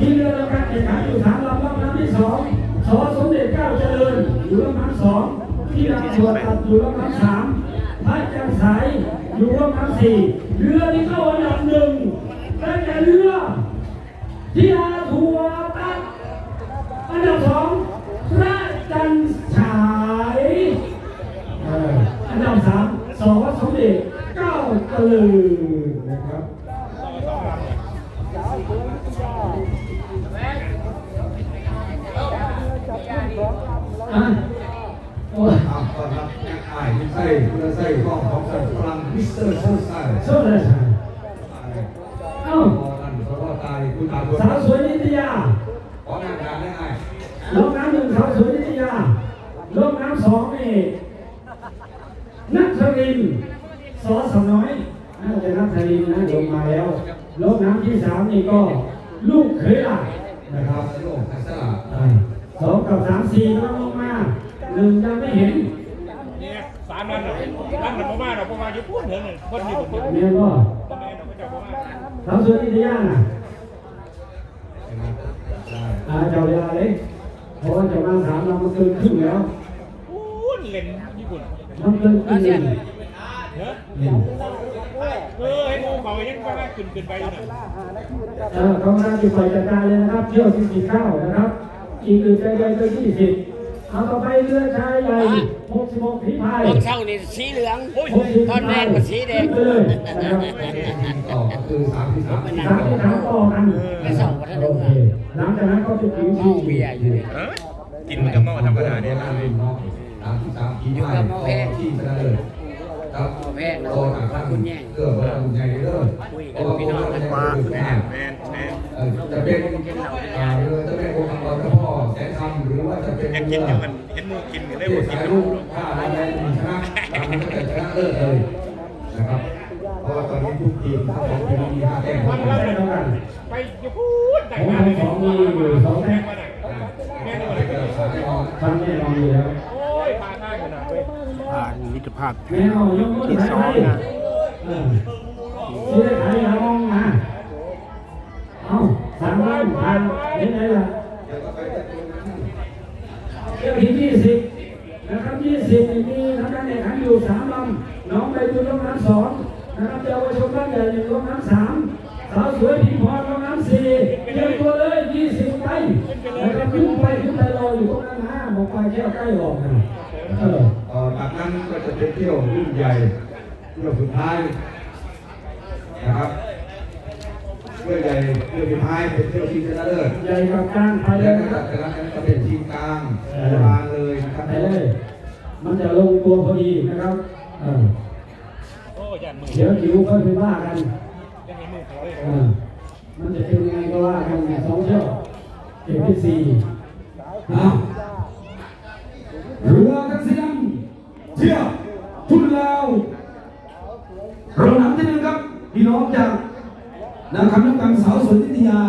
มีเรือการแข่งขันอยู่สามลำลำน้ำที่สองสอสมเด็จเก้าเจริญอยู่ลำน้ำสองที่ลำสวนตัดอยู่ลำน้ำสามพระจันทร์ใสอยู่ลำน้ำสี่เรือที่เข้าอันดับหนึ่งได้แก่เรือที่อาทัวตัดอันดับสองพระจันทร์ฉายอันดับสามสอสมเด็จเก้าเจริญ ตามต้อนรับนักอ้ายมิสไส้เรือไส้กล้องของสันฝรั่งมิสเตอร์โซไซโซ่เลยค่ะเอ้าพอกันเพราะว่าตายคุณอาบุญสาวสวยนิตยาขอหน้าการได้ไงลงน้ำหนึ่งสาวสวยนิตยาลงน้ำสองนี่นัทรินทร์สอสาวน้อยน่าจะนัทรินทร์นะลงมาแล้วลงน้ำที่สามนี่ก็ลูกเขยหลานนะนะคครัรับบโลกทัศนาอ่าสองกับสามสี่ลงลงมาหนึ่งยังไม่เห็นนี่สามนั่นน่ะนั่นน่ะประมาณน่ะประมาณอยู่พูดถึงหนึ่งคนที่ผมอยู่เมียก็ประมาณน่ะก็จะประมาณสาวสวยนิตยาน่ะใช่อาเจ้าเวลาเลยเพราะว่าจะมาสามเรามันเกินครึ่งแล้วพูดเล่นญี่ปุ่นมันเกินครึ่งหนึ่งเนอะนี่เออให้งูเขายังว่าขึ้นขึ้นไปอยู่น่ะเออเขามาอยู่ฝ่ายจัดการเลยนะครับเที่ยวที่สี่เก้านะครับอีกอื่นใจใดก็ยี่สิบ เอาต่อไปเรือชายใหญ่หกสิบหกฝีพายตอนเช้านี่สีเหลืองหกสิบตอนแรกมันสีแดงขึ้นไปเลยนะครับต่อคือสามที่สามที่สามที่สามต่อกันไม่ส่งวัฒนธรรมโอเคหลังจากนั้นก็จะถึงเมาที่เบียร์อยู่นี่เออกินมันก็เมาธรรมดาเนี่ยนะสามที่สามที่ห้าที่ชนะเลิศครับโตจากท่านเกือบว่าคุณใหญ่เลิศเพราะว่าพี่น้องเป็นว่าแมนแมนแมนจะเป็นเรือจะเป็นองค์กรเจ้าพ่อ แสนคำหรือว่าจะเป็นยังเรืกินออยู่มันเห็นหมูกินอยู่ได้ได้หมบดทกินถ่ายกันหมรูดปถ้าอะไรชนะตามนั้นก็จะชนะเลิศเลยนะครับเพราะว่าตอนนี้ทุกทีมทั้งสองทีมมีห้าแต้มมันเท่าเล่ากันเลยไปอยู่พูดแต่งผมงานของสองมีอยู่สองแท่งแม่นเป็นกระดาษสารแน่นอนทำแน่นอนอยู่แล้วโอ้ยพาท่าขนาดเว้ยผ่านมิตรภาพแม่เอายกมือที่สองนะ สองนะครับเยาวชนบ้านใหญ่หนึ่งลงน้ำสามสาวสวยผีพรลงน้ำสี่เตรียมตัวเลยยี่สิบไปนะครับขึ้นไปขึ้นไปรออยู่ตรงนั้นห้าบอกไปแค่ใกล้ออกนะเออต่อจากนั้นก็จะเป็นเที่ยวรุ่นใหญ่เที่ยวสุดท้ายนะครับเที่ยวใหญ่เที่ยวสุดท้ายเป็นเที่ยวชิงชนะเลิศใหญ่กับกลางไปเลแล้ยวก็นะคจารักบนั้นก็เป็นทีมกลางโบราณเลยนะครับไปเลยมันจะลงตัวพอดีนะครับเออโอ้ ยยันมือเดี๋ยวจิ๋วก็ไปว่ากันยังเห็นมือเขาเลยเออมันจะเป็นยังไงก็ว่ากันสองเที่ยวเก็บที่สี่อ้าวเรือทักษิณเที่ยวทุนแล้วโรงหนังที่หนึ่งครับพี่น้องจากนาคำน้ำกังสาวสวนนิตยา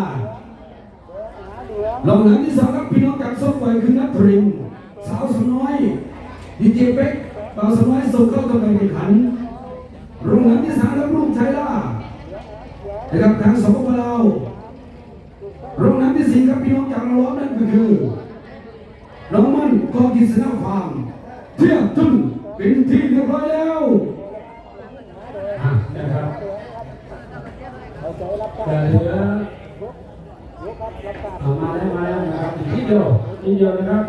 โรงหนังที่สองครับพี่น้องจากส้มปล่อยคือนัทรินทร์สาวสาวน้อยดีเจเป็กสาวสาวน้อยส่งเข้าทำการแข่งขันโรงหนังที่สามครับรุ่งชัยล่านะครับทางสปปลาวโรงหนังที่สี่ครับพี่น้องจากล้อมนั่นก็คือน้องมันกอกิษณาฟาร์มเที่ยงทุนเป็นที่เรียบร้อยแล้วอะนะครับแต่เหลือามาแล้วมาแล้วนะครับอีกนิดเดียวนิดเดียวนะครับ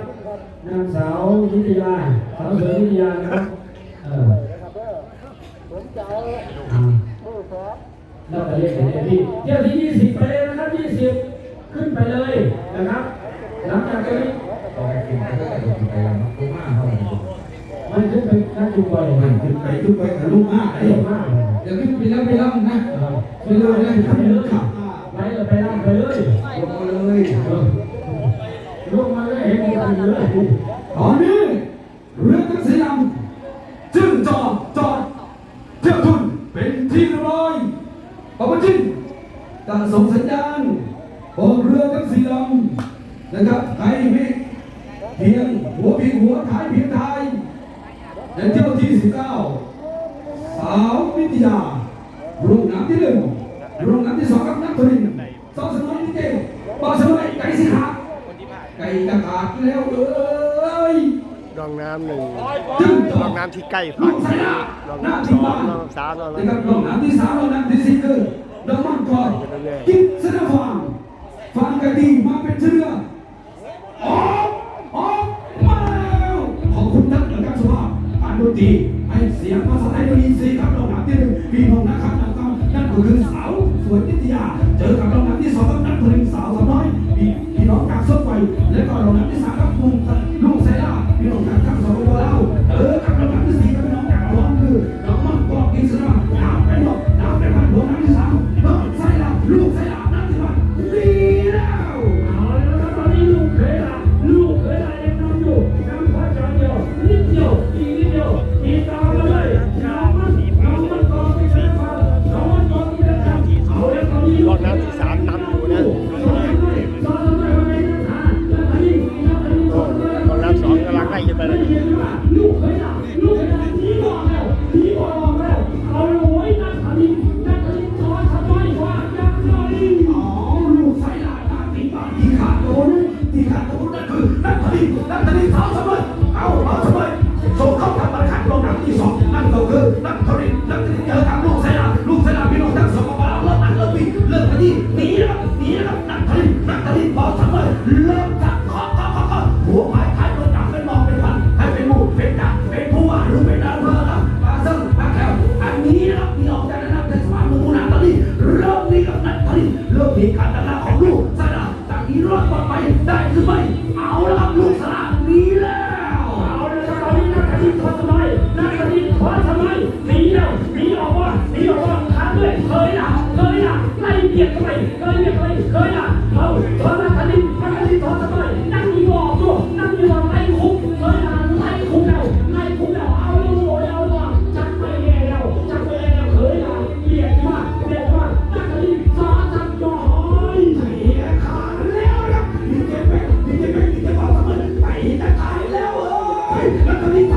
นางสาวนิตยาสาวสวยนิตยานะครับ เอออ่าเราจะเรียกอย่างนี้พี่เที่ยวที่ยี่สิบไปเลยนะครับยี่สิบขึ้นไปเลยนะครับ หลังจากนี้ต่อไปกินก็ได้ก็กินไปแล้วนะลูกมาเท่าไหร่มันขึ้นไปนั่งจุบ่อยมันขึ้นไปทุกไปกับลูกมาไปเอ้ยมากเดี๋ยวขึ้นไปแล้วไปแล้วนะเออไปเลยไปเลยไปเลยไปเลยไปเลยลงมาเลยเออลงมาเลยเห็นกันเลยตอนนี้เรื่องทั้งสี่ลำ ต่าส่งสัญญาณออกเรือทั้งสี่ลำนะครับใครไม่เพียงหัวพียงหัวท้ายเพียงท้ายในเที่ยวที่สิบเก้าสาววิทยารุ่งน้ำที่หนึ่งรุ่งน้ำที่สองครับนักทุนสองสนุนที่เจ็ดบอสนุนไก่สิขาไก่กระขาดแล้วเอ้ยรองน้ำหนึ่งรองน้ำที่ใกล้ฝั่งรองน้ำสองรน้ำสามรองน้ำรองน้ำที่สามรองน้ำที่สี่คือ ดามังกรกินเส้นฟางฟางกระดีมาเป็นเชื่อออกออกมาแล้วขอบคุณท่านเหลือกัรสุภาพการดนตรีให้เสียงภาษาไทยดนตรีครับเราหนักที่หนึ่งพี่น้องนะครับนะครับนั่นก็คือสาวสวยนิตยา กันแตนาของลูกสลาจากนี้รอดต่อไปได้หรือไม่เอาละครับลูกสลาหนีแล้วเอาละครับตอนนี้นัการที่ทอทำไมนัการที่ทอดทำไมหนีแล้วหนีออกมาหนีออกมาค้างด้วยเคยละเคยละไล่เบียดทำไมเคยเบียดทำไมเคยละเอาทอดนักการที่นักการที่ทอทำไม Hallelujah.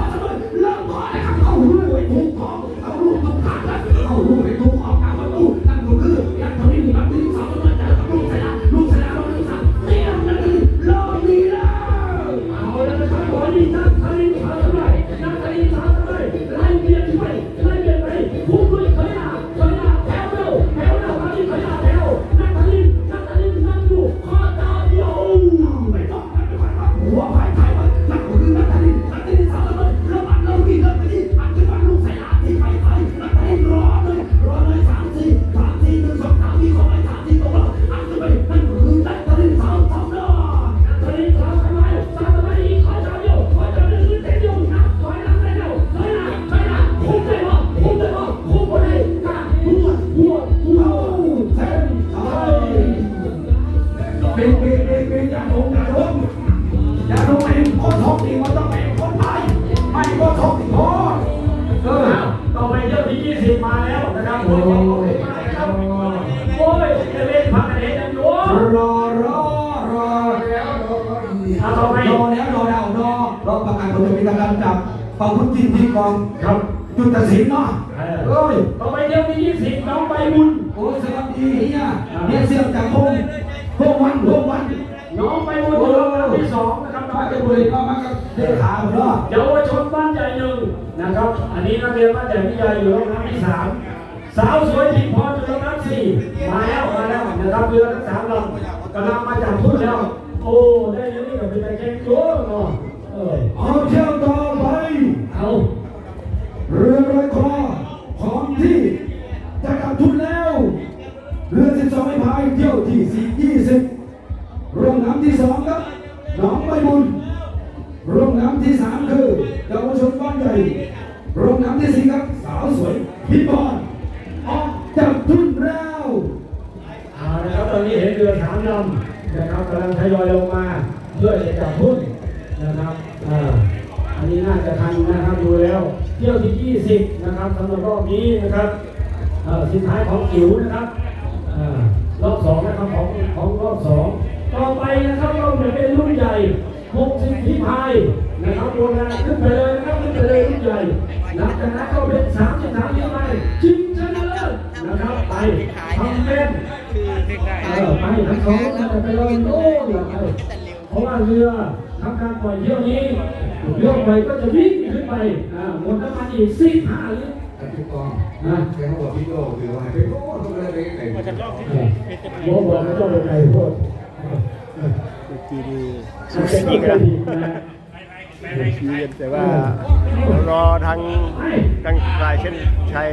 างก็จะมีการจับปองคุณจีนที่กองครับจุดตัดสินเนาะโอ้ยต่อไปเดี๋ยวมียี่สิบน้องไปบุญโอ้ยสวัสดีเนี่ยเนี่ยเสียงจากโคงโคงวันโคงวันน้องไปบุญรางวัลที่สองนะครับน้องใบบุญก็มากับเลขาผมเนาะเยาวชนบ้านใหญ่หนึ่งนะครับ อันนี้นักเรียนบ้านใหญ่ที่ใหญ่อยู่รางวัลที่สามสาวสวยทีมพอจุดรางสี่มาแล้วมาแล้วนะครับเรือทั้งสามลำกำลังมาจากทุ่นแล้วโอ้ได้ยินนี่กับเป็นแกงตัวเนาะ เอาเที่ยวต่อไป เอา เรือราคาของที่ ของจิ๋วนะครับรอบสองนะครับของของรอบสองต่อไปนะครับเราจะเป็นรุ่นใหญ่60ฝีพายนะครับโบราณขึ้นไปเลยนะครับขึ้นไปเลยรุ่นใหญ่หลังจากนั้นก็เป็น33ฝีพายชิงชนะเลิศนะครับไปทำเป็นเออไปทั้งสองจะไปลอยโลกเไยเพราะว่าเรือทำการปล่อยเที่ยวนี้เรือไปก็จะวิ่งขึ้นไปอ่าหมดน้ำมันอีก45ลิตร แต่พี่กองนะแกเขาบอกพี่โก้คือว่าให้ไปโก้ต้องเลยไปไหนมาจะลอกที่โมบอกไม่ต้องไปไกลโทษเมื่อกี้นี่อาจจะยิงกันดีนะชี้กันแต่ว่ารอทางทางรายเช่นชัย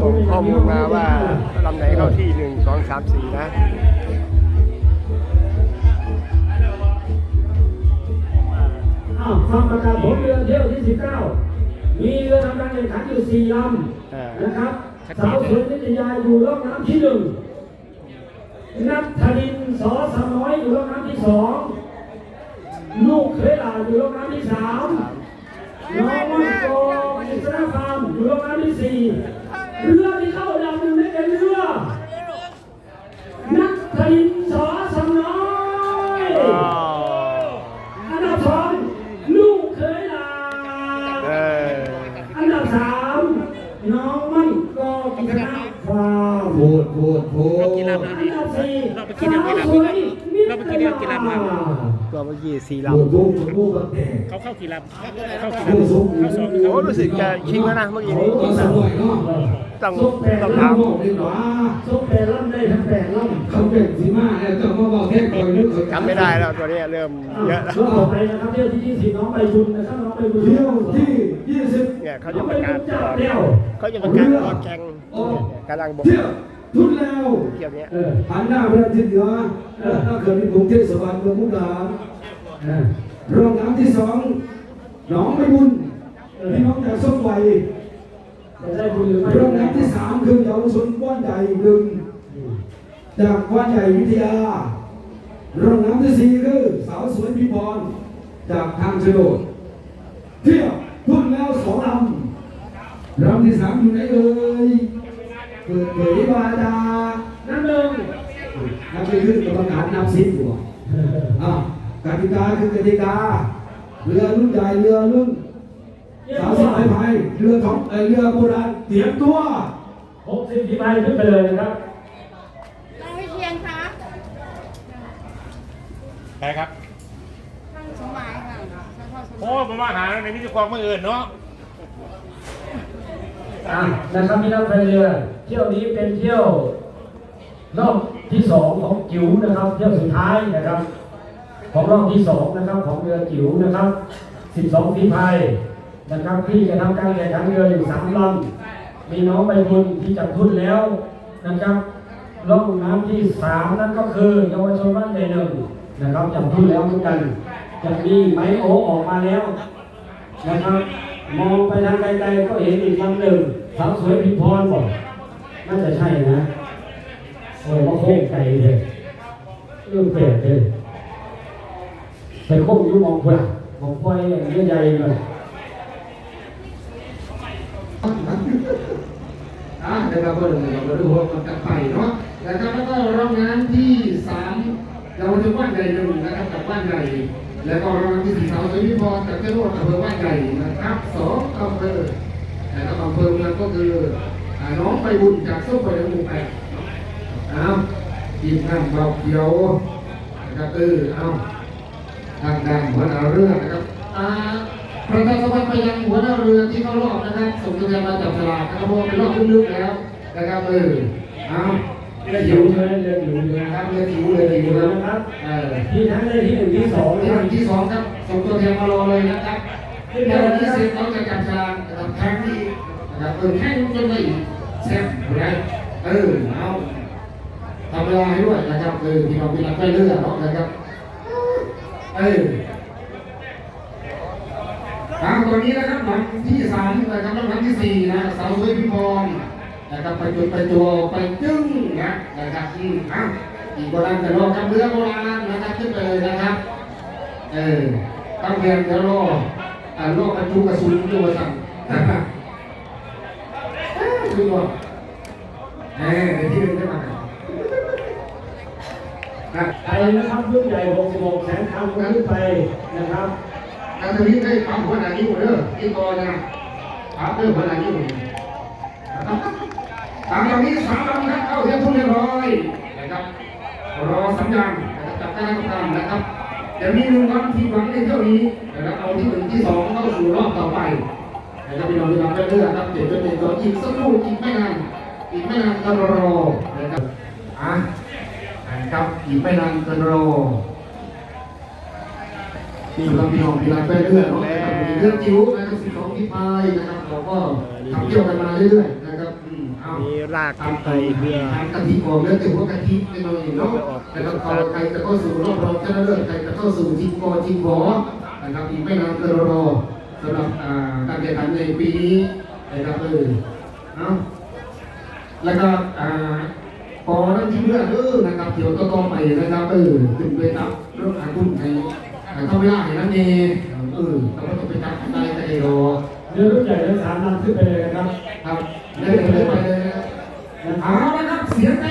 ส่งข้อมูลมาว่าลำไหนเข้าที่หนึ่งสองสามสี่นะอ้าวฟังประกาศผลเรือเที่ยวที่19 มีเรือทำการแข่งขันอยู่4ลอ่าำนะครับสาวสวยนิตยาอยู่ร่องน้ำที่หนึ่งนัทธรินทร์สอสน้อยอยู่ร่องน้ำที่สองลูกเคยหลาอยู่ร่องน้ำที่สามน้องมังกรอิสระฟาร์มอยู่ร่องน้ำที่สี่เรือที่เข้าดำหนึ่งได้แก่เรือนัทธรินทร์สอสน้อย อันดับสองลูกเคยลา เออ อันดับสามน้องมันก็กิจนาฟาร์ม พูดพูดพูด อันดับสี่สาวสวยนิตยา ก็เมื่อกี้สี่ลำเขาเข้ากี่ลำเข้ากี่ลำเข้าสองโอ้รู้สึกจะชิงแล้วนะเมื่อกี้นี้ก็สบายเนาะต้องส้มแดต้องลถามบอกดีกว่าำส้มแปดลำได้ทั้งแปดลำเขาเป็นสีมาเนี่ยเจ้ามาบอกแค่ก่อนนึกจำไม่ได้แล้วตัวนี้เริ่มเยอะแล้วแล้วต่อไปนะครับเที่ยวที่ยี่สิบน้องใบบุญนะครับน้องใบบุญเที่ยวที่ยี่สิบเนี่ยเขาน้จะองปใบระกาบุศญก่เจ้าเดียวเขาจะประกาศก่อนแข่งกำลังบอก ที่ยวทุนแล้วเที่ยวนี้เออหันหน้าไปทางทิศเหนือถ้าเกิดมีกรุงเทพสวรรค์เมืองมุกดาหารเออโรงน้ำที่สองหนองไม่บุญพี่น้องจากส้มไหวจะได้บุญหรือไม่โรงน้ำที่สามคือเยาวชนว่านใหญ่หนึ่งจากว่านใหญ่วิทยาโรงน้ำที่สี่คือสาวสวยพิพรจากทางชโนดเที่ยวทุ่นแล้วสองลำลำที่สามอยู่ไหนเอ่ย เปิดเผยวาจานั่นหนึ่งนับไปขึ้นกรรมการนับสิบอยู่อะอะกติกาคือกติกา เรือรุ่นใหญ่เรือรุ่นสาวสมัยไทยเรือของเอ่อเรือโบราณเตรียมตัวหกสิบที่ไปขึ้นไปเลยนะครับนายวิเชียนคะใช่ครับท่านสมหมายค่ะท่านพ่อสมหโอ้มายผมมาหาในมิตรความเมื่ออื่นเนาะ อะนะครับพี่นักพายเรือ เที่ยวนี้เป็นเที่ยวรอบที่สองของจิ๋วนะครับ เที่ยวสุดท้ายนะครับ ของรอบที่สองนะครับของเรือจิ๋วนะครับสิบสองฝีพายนะครับที่จะทำการแข่งขันเรืออยู่สามลำมีน้องใบบุญที่จับทุนแล้วนะครับร่องน้ำที่สามนั่นก็คือเยาวชนบ้านใดหนึ่งนะครับจับทุนแล้วเหมือนกันจะมีไม้โอออกมาแล้วนะครับ มองไปทางไกลๆก็เห็นอีกลำหนึ่งสาวสวยพิมพรบอกน่าจะใช่นะโอ้ยว่าโค้งไกลเลยเรื่องแปลกเลยไปโค้งยู่มองพุ่นมองพ่อยอย่างนี้ใหญ่เลยอะนะครับก็เลยเราดูว่ามันกันไปเนาะนะครับแล้วก็รองน้ำที่สามเราจะว่านใหญ่หนึ่งนะครับกับว่านใหญ่ แล้วก็รองน้ำที่สี่สาวสวยพิพรจากเจ้าโลดอำเภอว่านใหญ่นะครับสองอำเภอนะครับอำเภอเมืองก็คือน้องไปบุญจากส้มไปหมู่แปดเอาทีมงานเราเขียวนะครับเออเอาทางด้านหัวหน้าเรือนะครับอ่าประชาสัมพันธ์ไปยังหัวหน้าเรือที่เข้ารอบนะครับส่งตัวแทนมาจับฉลากนะครับเพราะว่าเป็นรอบลึกๆแล้วนะครับเออเอา เรือเรือจิ๋จิ๋ววใช่ไหมเรือจิ๋วนะนะคครัรับบเรือจิ๋วเรือจิ๋วเรือนะนะคครัรับบเออที่ทั้งได้ที่หนึ่งที่สองที่นะหนึ่งที่สองครับส่งตัวแทนมารอเลยนะครับในวันที่สิบเราจะจับฉลากนะครับแข่งที่นะครับเออแข่งจนได้แชมป์นะเออเอาทำเวลาให้ด้วยนะครับเออที่เราเป็นนักไปเรือเนาะนะครับเออทางตัวนี้นะครับหลังที่สามนะครับแล้วหลังที่สี่นะเสาสวยพิพร นะครับไปจุดไปตัวไปจึ้งนะนะครับอืมอะอีกโบราณแต่รอกับเรือโบราณนะครับขึ้นไปเลยนะครับเออตั้งเรียนแล้วรออ่ารอบรรจุกระสุนตัวสั่งนะครับเอ้ยดูก่อนเออในที่หนึ่งได้มากันนะไทยนะครับรุ่นใหญ่ 66 แสนคำขึ้นไปนะครับการทวิตได้ถามหัวหน้านิ้วเด้อที่กอนะถามเรื่องหัวหน้านิ้วตามอย่างนี้สามลำครับเข้าเทียบทุนเรียบร้อยนะครับ รอสัญญาณนะครับจากคณะกรรมการนะครับแต่มีหนึ่งวันที่หวังในเท่านี้นะครับเอาที่หนึ่งที่สองเข้าสู่รอบต่อไปนะครับพี่น้องพี่น้องเรื่อยๆครับเจ็ดจนเจ็ดต่ออีกสักครู่อีกไม่นานอีกไม่นานก็รอนะครับอะนะครับอีกไม่นานก็รอนี่เราพี่น้องพี่รักไปเรื่อยๆเนาะครับมีเรื่องจิ๋วนะครับสิ่งของที่พายนะครับเราก็ทำเที่ยวกันมาเรื่อยๆ มเอามีรากขึ้นไปเพื่อทำกะทิก่อนเรื่องแต่ว่ากะทิไม่น้อยเนาะนะครับเอาใครจะเข้าสู่รอบรองชนะเลิศใครจะเข้าสู่ทีมกอทีมบอนะครับอีกไม่นานก็รอสำหรับอ่าการแข่งขันในปีนี้นะครับเออเอาแล้วก็อ่าพอนั่นที่เพื่อนเออนะครับเดี๋ยวต่อๆไปนะครับเออถึงไปตับเรื่องอาคุณในแต่เข้าไม่ได้นั่นเองเออเราก็ต้องไปจับได้แต่เอโรเรือรุ่นใหญ่เรือสามนำขึ้นไปเลยนะครับ ครับเล่นเลยไปเลยนะครับเอาละครับ เสียงแต่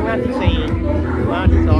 างาน้ำที่สี่มาที่สอง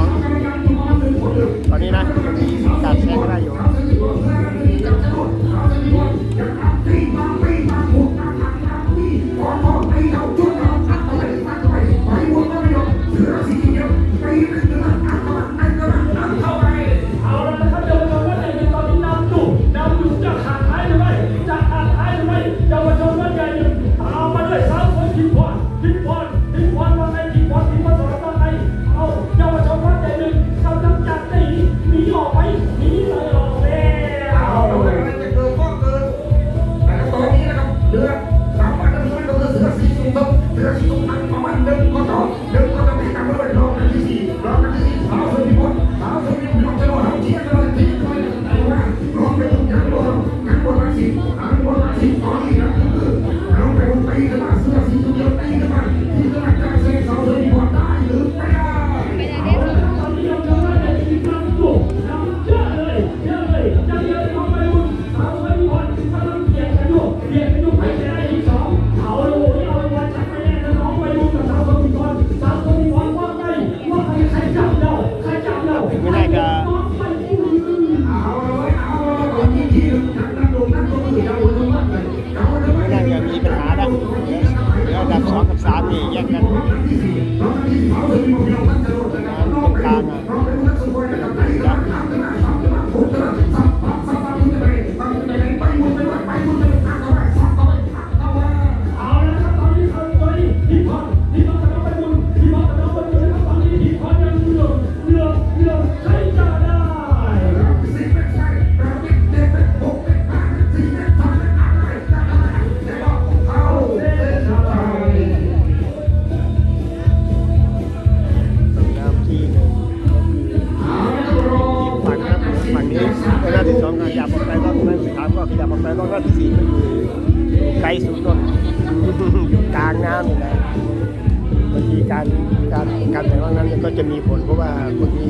การการการแต่งร่องนั้นเนี่ยก็จะมีผลเพราะว่าบางที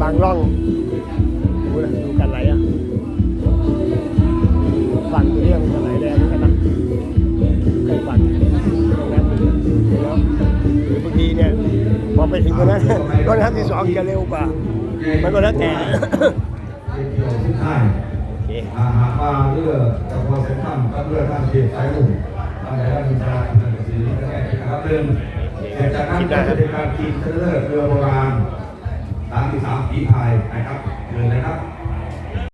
บางร่องดูนะดูกันไหลอะฝั่งตัวเนี้ยมันจะไหลแรงเหมือนกันนะเคยฝั่งตรงนั้นอยู่แล้วหรือบางทีเนี่ยพอไปถึงตรงนั้นรถน้ำที่สองจะเร็วกว่ามันก็แล้วแต่โอเคอาหารมาเรือกับพอเซ็นทรัลก็เรือทางเขตสายลุ่มทางไหนทางอินทราทางสีนี้ก็แค่นะครับเรื่อง เสร็จจากนั้นก็จะเป็นการกินเลือดเรือโบราณสามที่สามฝีพายนะครับเดินนะครับ